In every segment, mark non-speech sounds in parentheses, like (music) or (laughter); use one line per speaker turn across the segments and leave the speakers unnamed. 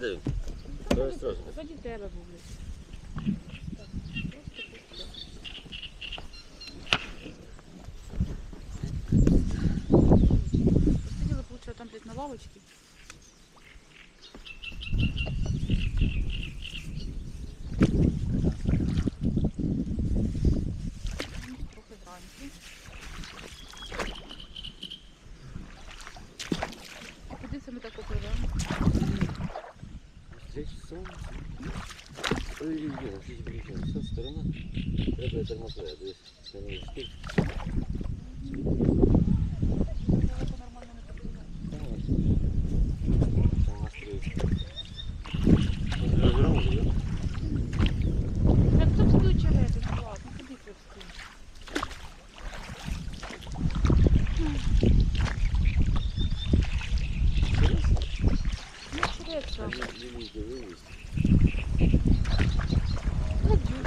де він? Дуже страшно.
Заді тебе були. Сиділи, получили там блядь, на лавочці. Куди це ми так попливемо?
Здесь сонце. Ой, блін, щось прикинь. Вся сторона. Треба термоплея. Дивись. Це не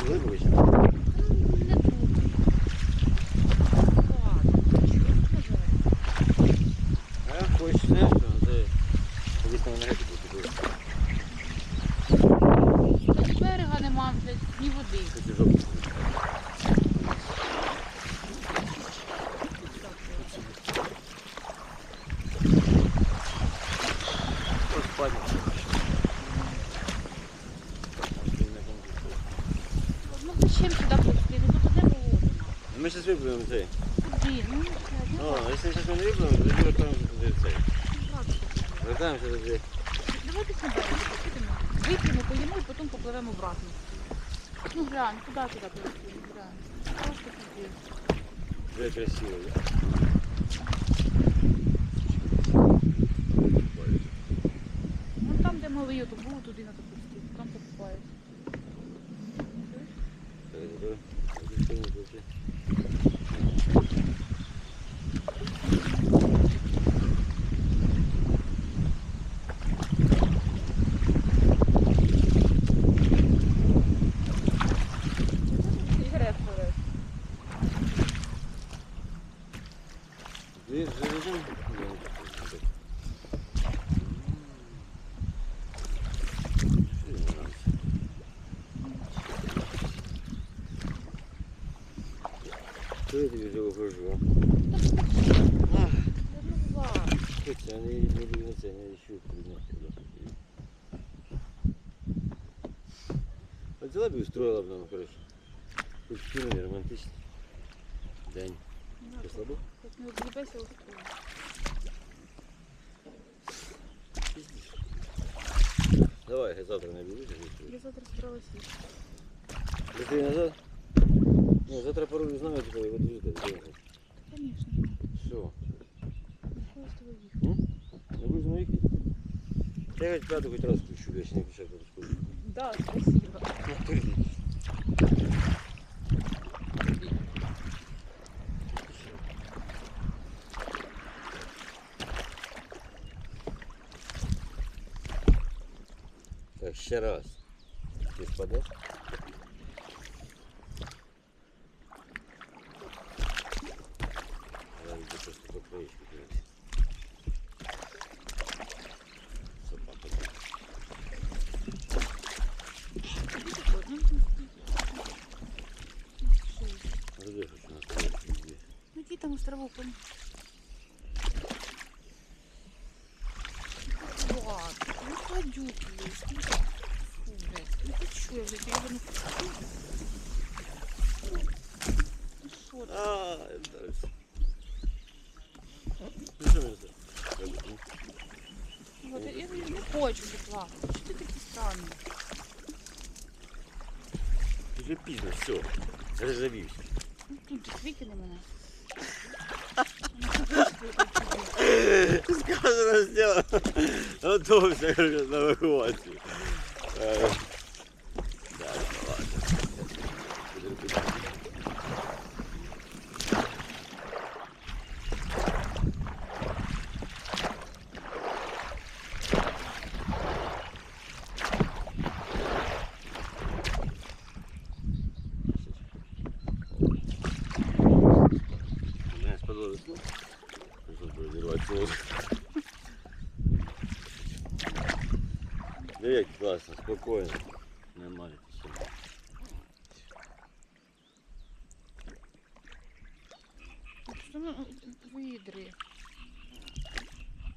Тут берега нема, блядь, ні води.
Ось падає.
Ну зачем сюди пусти? Ну тут не болото.
Ми зараз випливемо цей.
Куди? Ну, ну
О, якщо зараз ми не випливемо, то тоді вертаємося туди цей.
ладно.
Вертаємося туди.
Давайте берег підемо. Вип'ємо, поїмо і потім попливемо обратно. Ну глянь, куди туди полетіли? Глянь. Просто туди.
Вже красиво. да?
Ну там, де малий, то було туди на допустити.
Дверь заведем. Что я тебе а?
Знаю.
Хотя они не двигаются, они еще. А взяла бы устроила бы нам, короче. Хоть кинули романтично. День. Ты слабо?
Як не об'їбайся, устроїмо.
Давай, я завтра наберу.
Я завтра збиралася їсти.
Да ты назад? Ну, завтра пару не знаю, типа, его движет.
Звісно.
Все.
Що з тобою їхати?
Не будешь на вихід? Я хоть пятую хоть раз включу, я еще не включаю пятую сколько.
Да, спасибо.
Так, ще раз. Ти впадеш? Треба йти просто по краєчку дивитися. Собака. Роди, хочу на краєчку йти.
Ну иди там островок, он. Ладно, ну пойдет есть. Ну, фу, блядь, не хочу я, блядь, я его не хочу. Ну что ты?
А, дальше. Ну що мені це?
Вот, я, я не хочу плакать. Что ты такие странные?
Вже пізно, все. Я вже завівся.
Ну тут ти викини мене. (laughs)
Сказано, сделано. Готовься короче, на эвакуацию. Э, Да, ну ладно. Мне сподобалось, ну, Да як класно, спокійно. Все.
Что ну, выдри.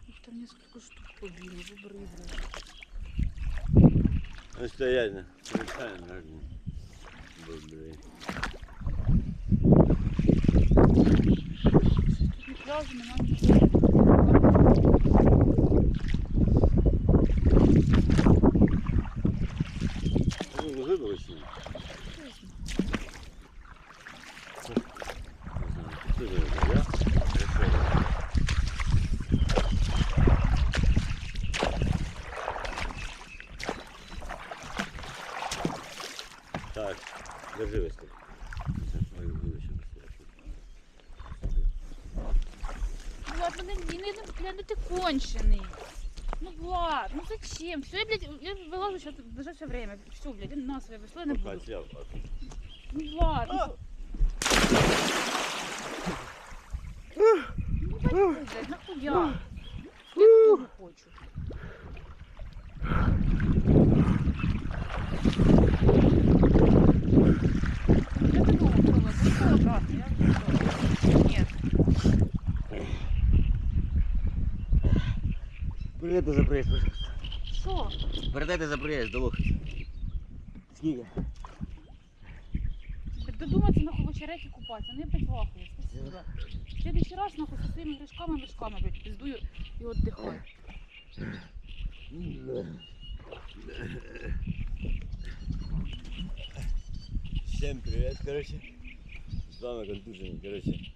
Их там несколько штук побили, выбрызгали.
Ну стоять. Случайно, как бы. Блин.
Тут не пляжу,
Так, держи буду ще
Влад, ну не, не, не, бля, ну. Ну Влад, ну зачем? Все, я, блядь, я вылажу сейчас в ближайшее время. Все, блядь, я на свои весло я не буду.
Потерял, папа.
Ну Влад, ну... Ну пойди, блядь, нахуя? Я тоже хочу. Я
Передайте за пожалуйста.
Что?
Передайте за проезд до лохи. Скільки?
Нахуй в очереті купатися, я блядь вахую, спасибо. В следующий раз нахуй со своими гришками мешками, блядь, пиздую и отдыхаю.
Всем привет, короче. С вами контуженный, короче.